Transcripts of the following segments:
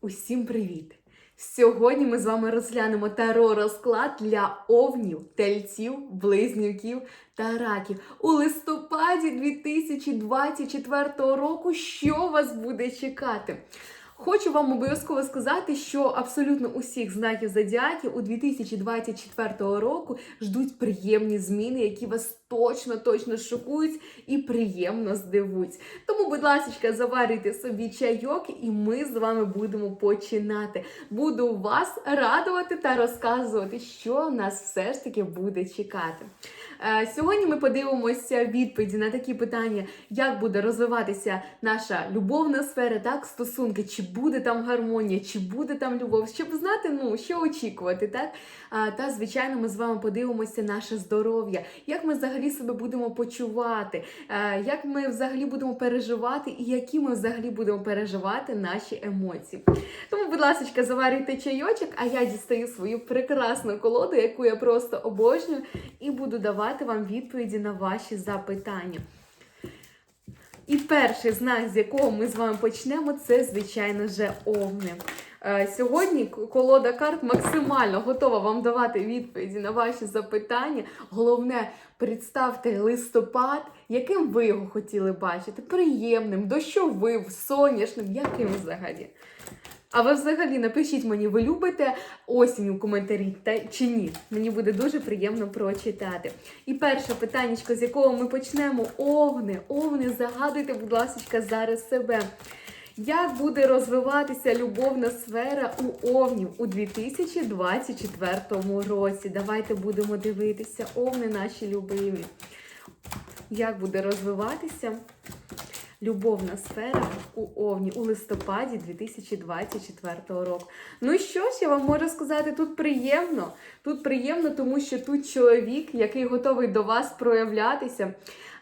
Усім привіт! Сьогодні ми з вами розглянемо таро розклад для овнів, тельців, близнюків та раків. У листопаді 2024 року що вас буде чекати? Хочу вам обов'язково сказати, що абсолютно усіх знаків зодіаків у 2024 року ждуть приємні зміни, які вас точно точно шокують і приємно здивують. Тому, будь ласка, заварюйте собі чайок, і ми з вами будемо починати. Буду вас радувати та розказувати, що нас все ж таки буде чекати. Е, Сьогодні ми подивимося відповіді на такі питання, як буде розвиватися наша любовна сфера, так, стосунки, чи буде там гармонія, чи буде там любов, щоб знати, ну, що очікувати, так? Та, звичайно, ми з вами подивимося наше здоров'я, як ми взагалі себе будемо почувати, е, як ми взагалі будемо переживати, і які ми взагалі будемо переживати наші емоції. Тому, будь ласка, заварюйте чайочок, а я дістаю свою прекрасну колоду, яку я просто обожнюю, і буду давати вам відповіді на ваші запитання. І перший знак, з якого ми з вами почнемо, це, звичайно, вже овни. Сьогодні колода карт максимально готова вам давати відповіді на ваші запитання. Головне, представте листопад, яким ви його хотіли бачити, приємним, дощовим, сонячним, яким взагалі. А ви взагалі напишіть мені, ви любите осінь у коментарі та чи ні? Мені буде дуже приємно прочитати. І перше питання, з якого ми почнемо: овни. Овни, загадуйте, будь ласка, зараз себе. Як буде розвиватися любовна сфера у овнів у 2024 році? Давайте будемо дивитися, овни наші любимі. Як буде розвиватися любовна сфера у Овні у листопаді 2024 року. Ну що ж я вам можу сказати? Тут приємно. Тут приємно, тому що тут чоловік, який готовий до вас проявлятися.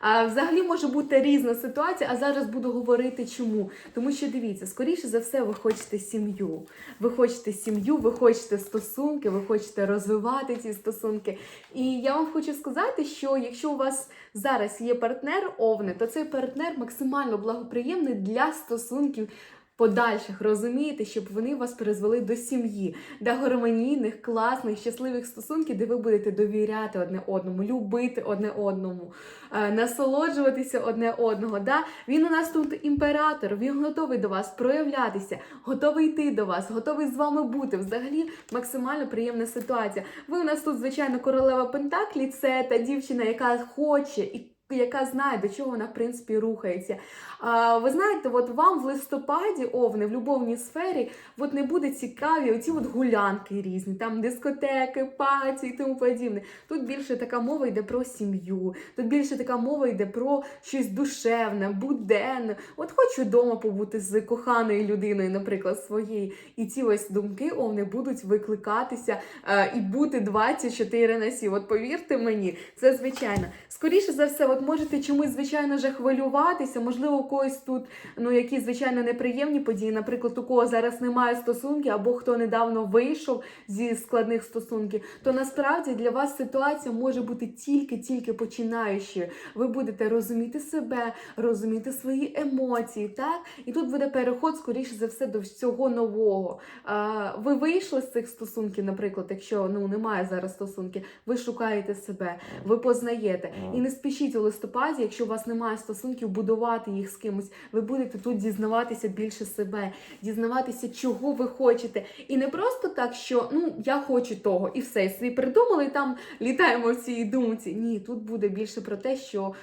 Взагалі може бути різна ситуація, а зараз буду говорити чому. Тому що дивіться, скоріше за все, ви хочете сім'ю. Ви хочете сім'ю, ви хочете стосунки, ви хочете розвивати ці стосунки. І я вам хочу сказати, що якщо у вас зараз є партнер овни, то цей партнер максимально благоприємний для стосунків. Подальших розумієте, щоб вони вас призвели до сім'ї, до гармонійних, класних, щасливих стосунків, де ви будете довіряти одне одному, любити одне одному, е, насолоджуватися одне одного. Да? Він у нас тут імператор, він готовий до вас проявлятися, готовий йти до вас, готовий з вами бути. Взагалі максимально приємна ситуація. Ви у нас тут, звичайно, королева Пентаклі, це та дівчина, яка хоче і. Яка знає, до чого вона в принципі рухається. А, ви знаєте, от вам в листопаді овни в любовній сфері от не буде цікаві оці от гулянки різні, там дискотеки, паті і тому подібне. Тут більше така мова йде про сім'ю, тут більше така мова йде про щось душевне, буденне. От хочу вдома побути з коханою людиною, наприклад, своєю. І ці ось думки овни будуть викликатися е, і бути 24 на 7. От повірте мені, це звичайно. Скоріше за все, от можете чомусь, звичайно, вже хвилюватися, можливо, у когось тут ну, якісь, звичайно, неприємні події. Наприклад, у кого зараз немає стосунків, або хто недавно вийшов зі складних стосунків, то насправді для вас ситуація може бути тільки-тільки починаючою. Ви будете розуміти себе, розуміти свої емоції, так? І тут буде переход, скоріше за все, до всього нового. А, ви вийшли з цих стосунків, наприклад, якщо ну немає зараз стосунків, ви шукаєте себе, ви познаєте. І не спішіть листопаді, якщо у вас немає стосунків, будувати їх з кимось. Ви будете тут дізнаватися більше себе, дізнаватися, чого ви хочете. І не просто так, що ну я хочу того, і все, і собі придумали, і там літаємо в цій думці. Ні, тут буде більше про те, що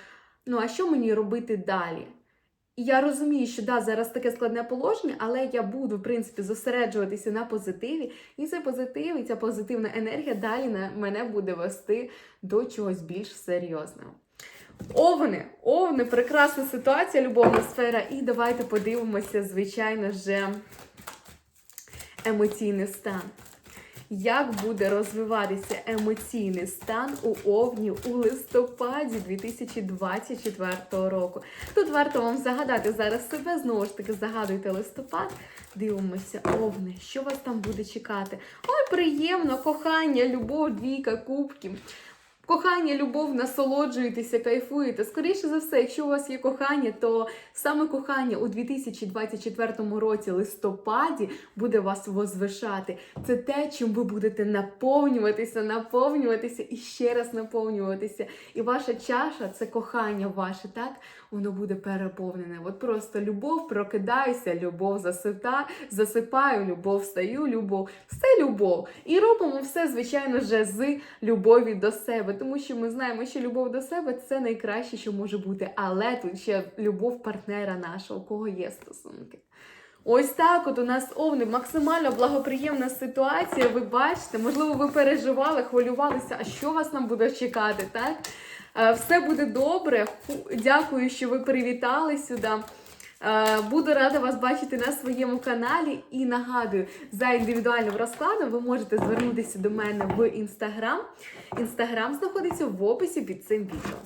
ну а що мені робити далі? І я розумію, що да, зараз таке складне положення, але я буду, в принципі, зосереджуватися на позитиві, і цей позитив, і ця позитивна енергія далі мене буде вести до чогось більш серйозного. Овни, овни, прекрасна ситуація, любовна сфера. І давайте подивимося, звичайно ж, емоційний стан. Як буде розвиватися емоційний стан у овнів у листопаді 2024 року? Тут варто вам загадати зараз себе, знову ж таки, загадуйте листопад. Дивимося, овни, що вас там буде чекати? Ой, приємно, кохання, любов, двійка, кубків. Кохання, любов, насолоджуєтеся, кайфуєте. Скоріше за все, якщо у вас є кохання, то саме кохання у 2024 році, листопаді, буде вас возвишати. Це те, чим ви будете наповнюватися, наповнюватися і ще раз наповнюватися. І ваша чаша це кохання ваше, так? Воно буде переповнене. От просто любов, прокидаюся, любов засита, засипаю, любов встаю, любов, все любов. І робимо все, звичайно, вже з любові до себе, тому що ми знаємо, що любов до себе це найкраще, що може бути. Але тут ще любов партнера нашого, у кого є стосунки. Ось так, от у нас овни максимально благоприємна ситуація. Ви бачите, можливо, ви переживали, хвилювалися, а що вас нам буде чекати, так? Е, Все буде добре. Дякую, що ви привітали сюди. Е, Буду рада вас бачити на своєму каналі і нагадую, за індивідуальним розкладом ви можете звернутися до мене в інстаграм. Інстаграм знаходиться в описі під цим відео.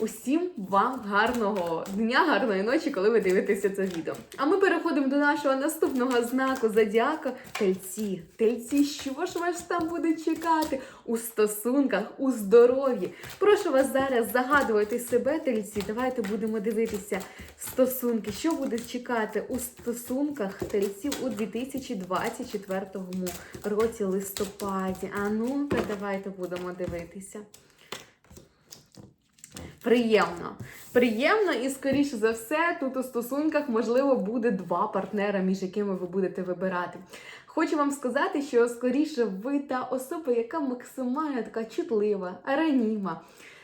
Усім вам гарного дня, гарної ночі, коли ви дивитеся це відео. А ми переходимо до нашого наступного знаку зодіака Тельці. Тельці, що ж вас там буде чекати у стосунках, у здоров'ї? Прошу вас зараз загадувати себе, тельці. Давайте будемо дивитися стосунки. Що буде чекати у стосунках тельців у 2024 році листопаді? А ну-ка, давайте будемо дивитися. Приємно. Приємно і, скоріше за все, тут у стосунках, можливо, буде два партнера, між якими ви будете вибирати. Хочу вам сказати, що скоріше ви та особа, яка максимально така чутлива, раніма.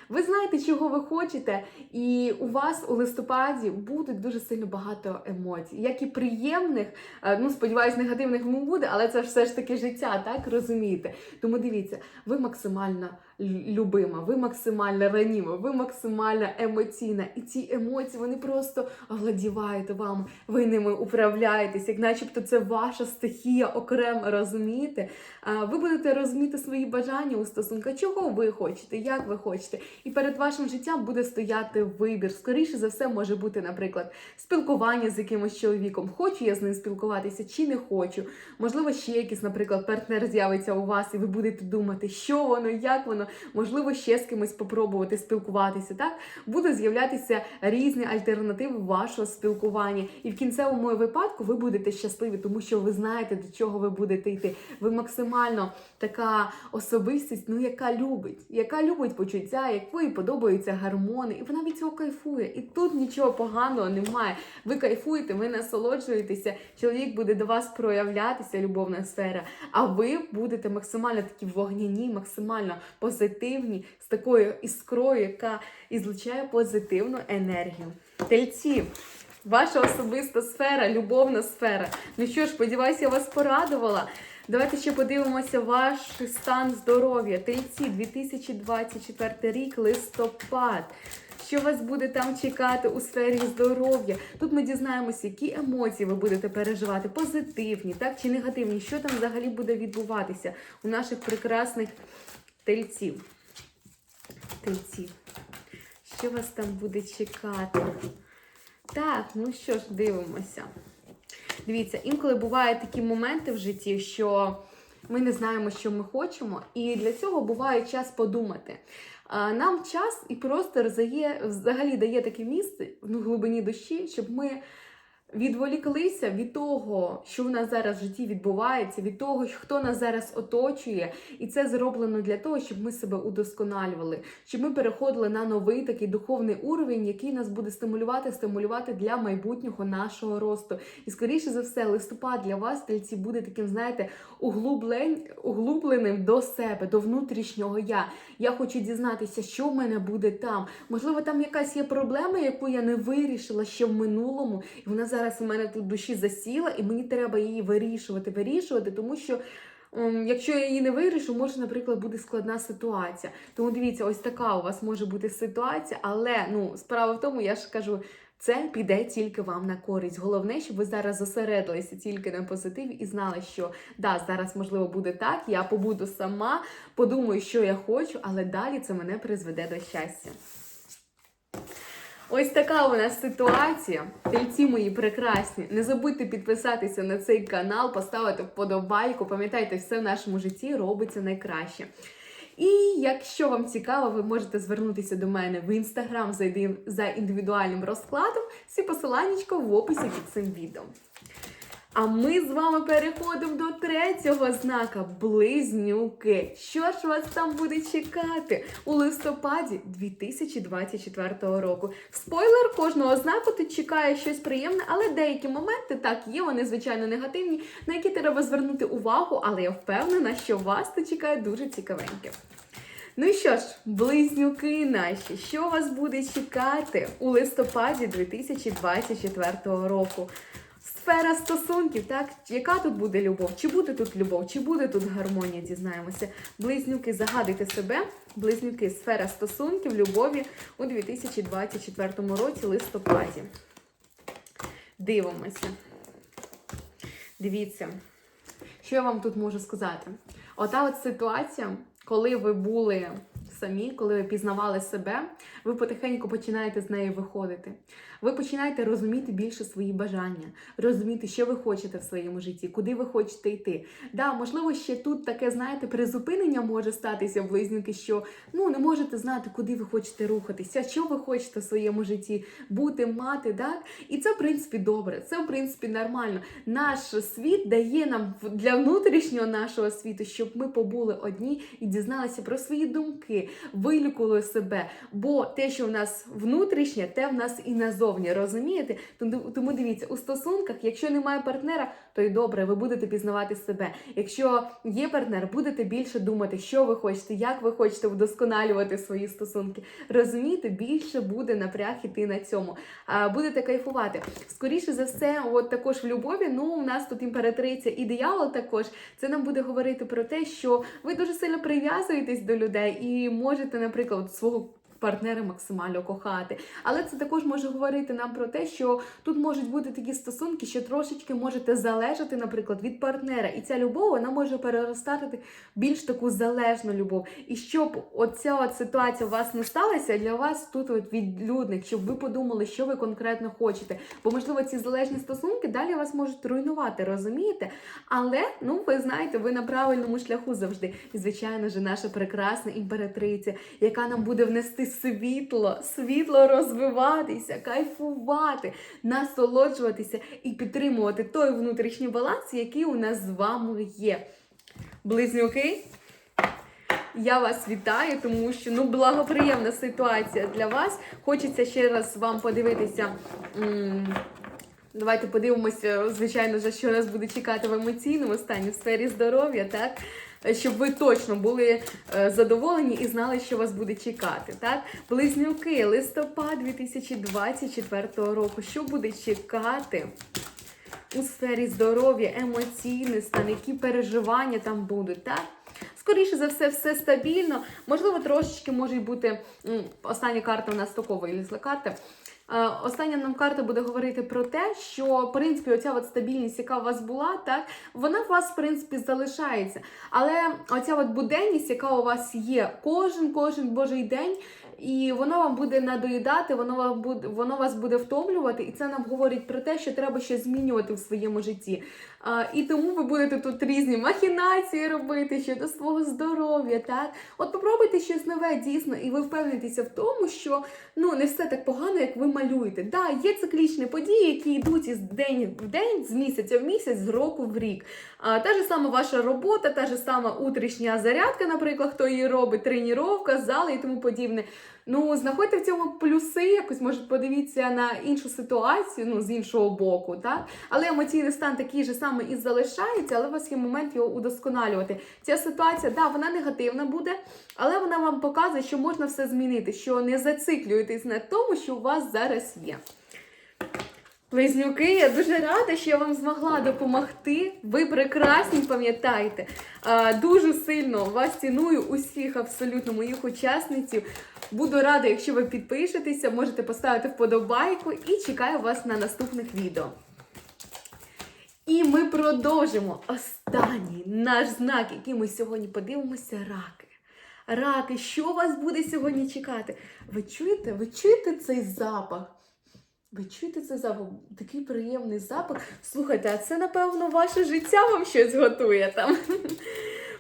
Ви знаєте, чого ви хочете, і у вас у листопаді буде дуже сильно багато емоцій, як і приємних, е, ну сподіваюсь, негативних не буде, але це все ж таки життя, так розумієте? Тому дивіться, ви максимально любима, ви максимально раніма, ви максимально емоційна. І ці емоції вони просто овладівають вам, ви ними управляєтесь, як начебто це ваша стихія окремо, розумієте? Ви будете розуміти свої бажання у стосунках, чого ви хочете, як ви хочете. І перед вашим життям буде стояти вибір. Скоріше за все, може бути, наприклад, спілкування з якимось чоловіком. Хочу я з ним спілкуватися чи не хочу. Можливо, ще якийсь, наприклад, партнер з'явиться у вас, і ви будете думати, що воно, як воно, можливо, ще з кимось попробувати спілкуватися. Так буде з'являтися різні альтернативи вашого спілкування. І в кінцевому випадку ви будете щасливі, тому що ви знаєте, до чого ви будете йти. Ви максимально така особистість, ну яка любить, яка любить почуття, якої подобаються гармони, і вона від цього кайфує. І тут нічого поганого немає. Ви кайфуєте, ви насолоджуєтеся. Чоловік буде до вас проявлятися, любовна сфера. А ви будете максимально такі вогняні, максимально позитивні, з такою іскрою, яка ізлучає позитивну енергію. Тельці. Ваша особиста сфера, любовна сфера. Ну що ж, сподіваюся, я вас порадувала. Давайте ще подивимося ваш стан здоров'я. Тельці, 2024 рік, листопад. Що вас буде там чекати у сфері здоров'я? Тут ми дізнаємося, які емоції ви будете переживати, позитивні, так чи негативні. Що там взагалі буде відбуватися у наших прекрасних тельців. Тельців. Що вас там буде чекати? Так, ну що ж, дивимося. Дивіться, інколи бувають такі моменти в житті, що ми не знаємо, що ми хочемо, і для цього буває час подумати. Нам час і простор взагалі дає таке місце в глибині душі, щоб ми відволіклися від того, що в нас зараз в житті відбувається, від того, хто нас зараз оточує, і це зроблено для того, щоб ми себе удосконалювали, щоб ми переходили на новий такий духовний уровень, який нас буде стимулювати, стимулювати для майбутнього нашого росту. І скоріше за все, листопад для вас, тельці, буде таким, знаєте, углублен... углубленим до себе, до внутрішнього я. Я хочу дізнатися, що в мене буде там. Можливо, там якась є проблема, яку я не вирішила ще в минулому, і вона зараз у мене тут душі засіла, і мені треба її вирішувати, вирішувати, тому що. Якщо я її не вирішу, може, наприклад, буде складна ситуація. Тому дивіться, ось така у вас може бути ситуація, але ну справа в тому, я ж кажу, це піде тільки вам на користь. Головне, щоб ви зараз зосередилися тільки на позитиві і знали, що да, зараз можливо буде так, я побуду сама, подумаю, що я хочу, але далі це мене призведе до щастя. Ось така у нас ситуація. Тельці мої прекрасні. Не забудьте підписатися на цей канал, поставити вподобайку. Пам'ятайте, все в нашому житті робиться найкраще. І якщо вам цікаво, ви можете звернутися до мене в інстаграм за індивідуальним розкладом. Всі посилання в описі під цим відео. А ми з вами переходимо до третього знака близнюки. Що ж вас там буде чекати у листопаді 2024 року? Спойлер, кожного знаку тут чекає щось приємне, але деякі моменти так є, вони звичайно негативні, на які треба звернути увагу, але я впевнена, що вас тут чекає дуже цікавеньке. Ну що ж, близнюки наші, що вас буде чекати у листопаді 2024 року? Сфера стосунків, так? Яка тут буде любов? Чи буде тут любов, чи буде тут гармонія? Дізнаємося. Близнюки, загадуйте себе. Близнюки, сфера стосунків, любові у 2024 році, листопаді. Дивимося. Дивіться, що я вам тут можу сказати? Ота от ситуація, коли ви були самі, коли ви пізнавали себе, ви потихеньку починаєте з неї виходити. Ви починаєте розуміти більше свої бажання, розуміти, що ви хочете в своєму житті, куди ви хочете йти. Да, можливо, ще тут таке, знаєте, призупинення може статися близнюки, що ну не можете знати, куди ви хочете рухатися, що ви хочете в своєму житті бути, мати, так? І це, в принципі, добре, це, в принципі, нормально. Наш світ дає нам для внутрішнього нашого світу, щоб ми побули одні і дізналися про свої думки, вилікували себе. Бо те, що в нас внутрішнє, те в нас і назовні. Розумієте? Тому, дивіться, у стосунках, якщо немає партнера, то й добре, ви будете пізнавати себе. Якщо є партнер, будете більше думати, що ви хочете, як ви хочете вдосконалювати свої стосунки. Розумієте, більше буде напряг іти на цьому. Будете кайфувати. Скоріше за все, от також в любові, ну у нас тут імператриця і диявол також. Це нам буде говорити про те, що ви дуже сильно прив'язуєтесь до людей і можете, наприклад, свого. Партнера максимально кохати, але це також може говорити нам про те, що тут можуть бути такі стосунки, що трошечки можете залежати, наприклад, від партнера, і ця любов вона може переростати більш таку залежну любов. І щоб оця от ситуація у вас не сталася, для вас тут от відлюдник, щоб ви подумали, що ви конкретно хочете. Бо можливо ці залежні стосунки далі вас можуть руйнувати, розумієте? Але ну ви знаєте, ви на правильному шляху завжди. І звичайно ж, наша прекрасна імператриця, яка нам буде внести світло, світло розвиватися, кайфувати, насолоджуватися і підтримувати той внутрішній баланс, який у нас з вами є. Близнюки. Я вас вітаю, тому що ну благоприємна ситуація для вас. Хочеться ще раз вам подивитися. Давайте подивимося, звичайно, що нас буде чекати в емоційному стані в сфері здоров'я, так? Щоб ви точно були е, задоволені і знали, що вас буде чекати. Так? Близнюки, листопад 2024 року. Що буде чекати у сфері здоров'я, емоційний стан, які переживання там будуть, так? Скоріше за все, все стабільно. Можливо, трошечки може бути. Остання карта у нас такого вилізла карта. Е, Остання нам карта буде говорити про те, що в принципі оця от стабільність, яка у вас була, так вона у вас в принципі залишається. Але оця от буденність, яка у вас є, кожен кожен божий день, і воно вам буде надоїдати, воно вам буде, воно вас буде втомлювати, і це нам говорить про те, що треба щось змінювати в своєму житті. А, і тому ви будете тут різні махінації робити щодо свого здоров'я. Так, от попробуйте щось нове дійсно, і ви впевнитеся в тому, що ну не все так погано, як ви малюєте. Да, є циклічні події, які йдуть із день в день, з місяця в місяць, з року в рік. А, та ж сама ваша робота, та ж сама утрішня зарядка, наприклад, хто її робить, тренування, зали і тому подібне. Ну, знаходьте в цьому плюси, якось може подивіться на іншу ситуацію, ну з іншого боку, так? Але емоційний стан такий же самий і залишається, але у вас є момент його удосконалювати. Ця ситуація, да, вона негативна буде, але вона вам показує, що можна все змінити, що не зациклюєтесь на тому, що у вас зараз є. Близнюки, я дуже рада, що я вам змогла допомогти. Ви прекрасні, пам'ятайте. Дуже сильно вас ціную усіх абсолютно моїх учасниців. Буду рада, якщо ви підпишетеся, можете поставити вподобайку і чекаю вас на наступних відео. І ми продовжимо останній наш знак, який ми сьогодні подивимося, раки. Раки, що вас буде сьогодні чекати? Ви чуєте? Ви чуєте цей запах? Ви чуєте цей запах? Такий приємний запах. Слухайте, а це, напевно, ваше життя вам щось готує там.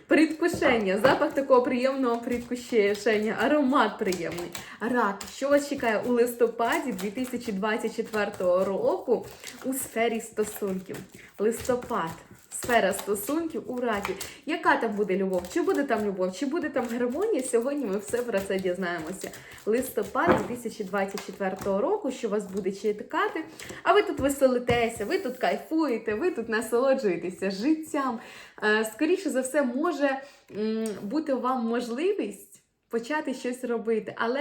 Предвкушення, запах такого приємного предвкушення, аромат приємний. Рак, що вас чекає у листопаді 2024 року у сфері стосунків? Листопад. Сфера стосунків у ракі. Яка там буде любов? Чи буде там любов? Чи буде там гармонія? Сьогодні ми все про це дізнаємося. Листопад 2024 року, що вас буде чекати. А ви тут веселитеся, ви тут кайфуєте, ви тут насолоджуєтеся життям. Е, Скоріше за все, може бути вам можливість. Почати щось робити, але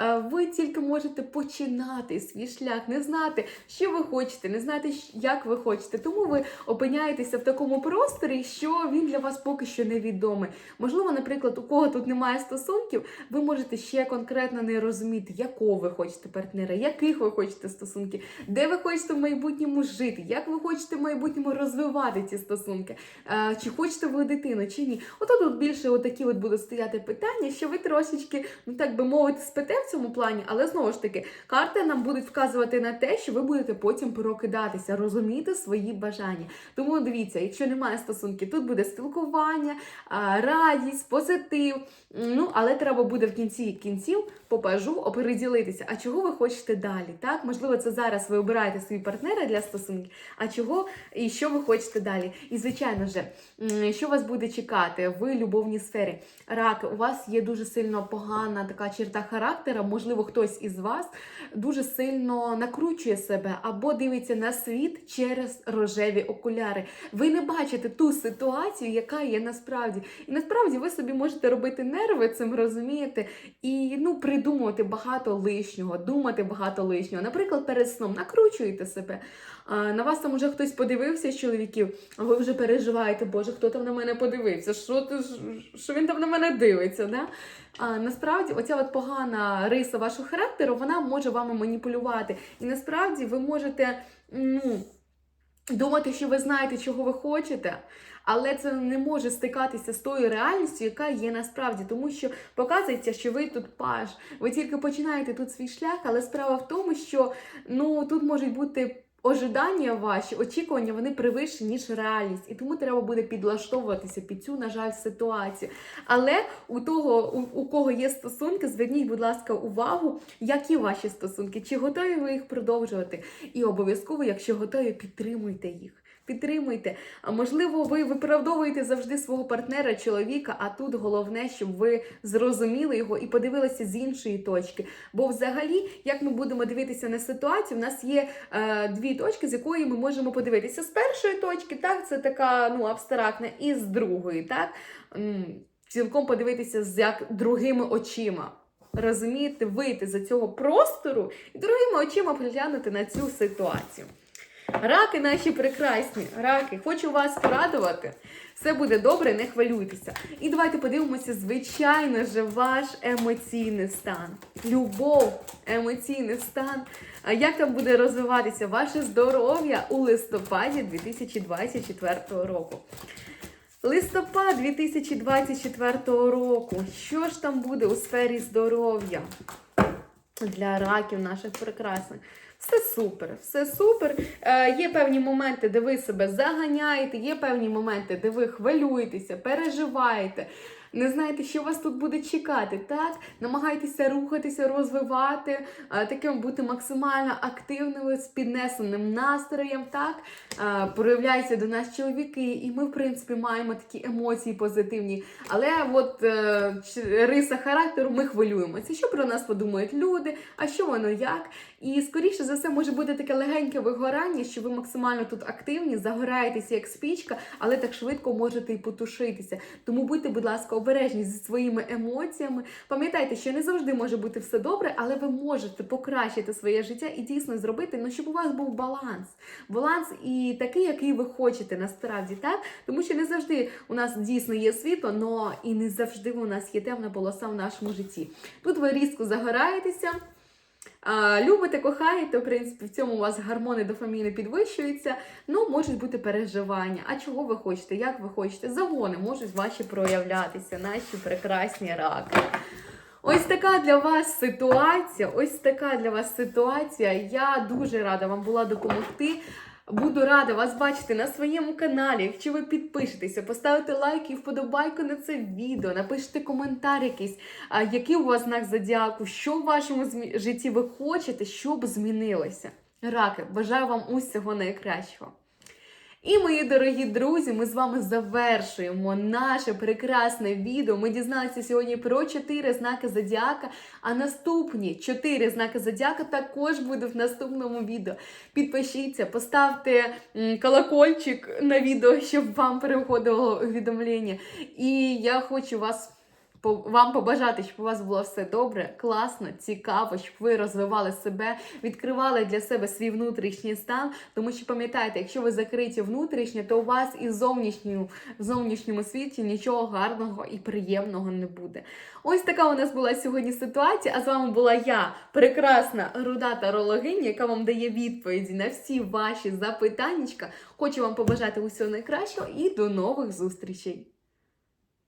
е, ви тільки можете починати свій шлях, не знати, що ви хочете, не знати, як ви хочете. Тому ви опиняєтеся в такому просторі, що він для вас поки що невідомий. Можливо, наприклад, у кого тут немає стосунків, ви можете ще конкретно не розуміти, якого ви хочете партнера, яких ви хочете стосунки, де ви хочете в майбутньому жити, як ви хочете в майбутньому розвивати ці стосунки, е, чи хочете ви дитину, чи ні. Ото тут більше отакі от будуть стояти питання, що ви трошечки, ну так би мовити, спите в цьому плані, але знову ж таки, карти нам будуть вказувати на те, що ви будете потім прокидатися, розуміти свої бажання. Тому дивіться, якщо немає стосунків, тут буде спілкування, радість, позитив. Ну, але треба буде в кінці кінців попажу опереділитися. А чого ви хочете далі? Так, можливо, це зараз ви обираєте свої партнери для стосунків. А чого і що ви хочете далі? І звичайно ж, що вас буде чекати в любовній сфері? Рак, у вас є дуже сильно погана така черта характера. Можливо, хтось із вас дуже сильно накручує себе або дивиться на світ через рожеві окуляри. Ви не бачите ту ситуацію, яка є насправді. І насправді ви собі можете робити нерви цим, розумієте, і ну придумувати багато лишнього, думати багато лишнього. Наприклад, перед сном накручуєте себе. На вас там уже хтось подивився з чоловіків, а ви вже переживаєте, Боже, хто там на мене подивився? Що ти що він там на мене дивиться? Да? А насправді, оця от погана риса вашого характеру, вона може вами маніпулювати. І насправді ви можете ну, думати, що ви знаєте, чого ви хочете. Але це не може стикатися з тою реальністю, яка є насправді, тому що показується, що ви тут паж. Ви тільки починаєте тут свій шлях, але справа в тому, що ну тут можуть бути ожидання ваші, очікування, вони превищі, ніж реальність. І тому треба буде підлаштовуватися під цю, на жаль, ситуацію. Але у того, у, у кого є стосунки, зверніть, будь ласка, увагу, які ваші стосунки, чи готові ви їх продовжувати. І обов'язково, якщо готові, підтримуйте їх. Підтримуйте. А можливо, ви виправдовуєте завжди свого партнера, чоловіка, а тут головне, щоб ви зрозуміли його і подивилися з іншої точки. Бо взагалі, як ми будемо дивитися на ситуацію, у нас є е, дві точки, з якої ми можемо подивитися. З першої точки, так, це така ну, абстрактна, і з другої, так, цілком подивитися з як другими очима. Розумієте, вийти за цього простору і другими очима поглянути на цю ситуацію. Раки наші прекрасні, раки, хочу вас порадувати. Все буде добре, не хвилюйтеся. І давайте подивимося, звичайно ж, ваш емоційний стан. Любов, емоційний стан. Як там буде розвиватися ваше здоров'я у листопаді 2024 року? Листопад 2024 року. Що ж там буде у сфері здоров'я для раків наших прекрасних? Все супер, все супер. Е, є певні моменти, де ви себе заганяєте, є певні моменти, де ви хвилюєтеся, переживаєте. Не знаєте, що вас тут буде чекати, так? Намагайтеся рухатися, розвивати, е, таким бути максимально активними, з піднесеним настроєм, так? Е, проявляються до нас чоловіки, і ми, в принципі, маємо такі емоції позитивні. Але от е, риса характеру ми хвилюємося. Що про нас подумають люди, а що воно як? І скоріше за все може бути таке легеньке вигорання, що ви максимально тут активні, загораєтеся як спічка, але так швидко можете і потушитися. Тому будьте, будь ласка, обережні зі своїми емоціями. Пам'ятайте, що не завжди може бути все добре, але ви можете покращити своє життя і дійсно зробити, ну щоб у вас був баланс. Баланс і такий, який ви хочете насправді, так? Тому що не завжди у нас дійсно є світло, но і не завжди у нас є темна полоса в нашому житті. Тут ви різко загораєтеся. Любите, кохаєте, в принципі, в цьому у вас гормони дофаміни підвищуються. Ну, можуть бути переживання. А чого ви хочете? Як ви хочете? Загони можуть ваші проявлятися, наші прекрасні раки. Ось така для вас ситуація. Ось така для вас ситуація. Я дуже рада вам була допомогти. Буду рада вас бачити на своєму каналі. Якщо ви підпишетеся, поставите лайк і вподобайку на це відео, напишите коментар якийсь, який у вас знак зодіаку, що в вашому житті ви хочете, щоб змінилося. Раки, бажаю вам усього найкращого. І, мої дорогі друзі, ми з вами завершуємо наше прекрасне відео. Ми дізналися сьогодні про чотири знаки зодіака, а наступні чотири знаки зодіака також будуть в наступному відео. Підпишіться, поставте колокольчик на відео, щоб вам переходило увідомлення. І я хочу вас. Вам побажати, щоб у вас було все добре, класно, цікаво, щоб ви розвивали себе, відкривали для себе свій внутрішній стан. Тому що пам'ятайте, якщо ви закриті внутрішньо, то у вас і зовнішню, в зовнішньому світі нічого гарного і приємного не буде. Ось така у нас була сьогодні ситуація. А з вами була я, прекрасна руда тарологиня, яка вам дає відповіді на всі ваші запитаннячка. Хочу вам побажати усього найкращого і до нових зустрічей!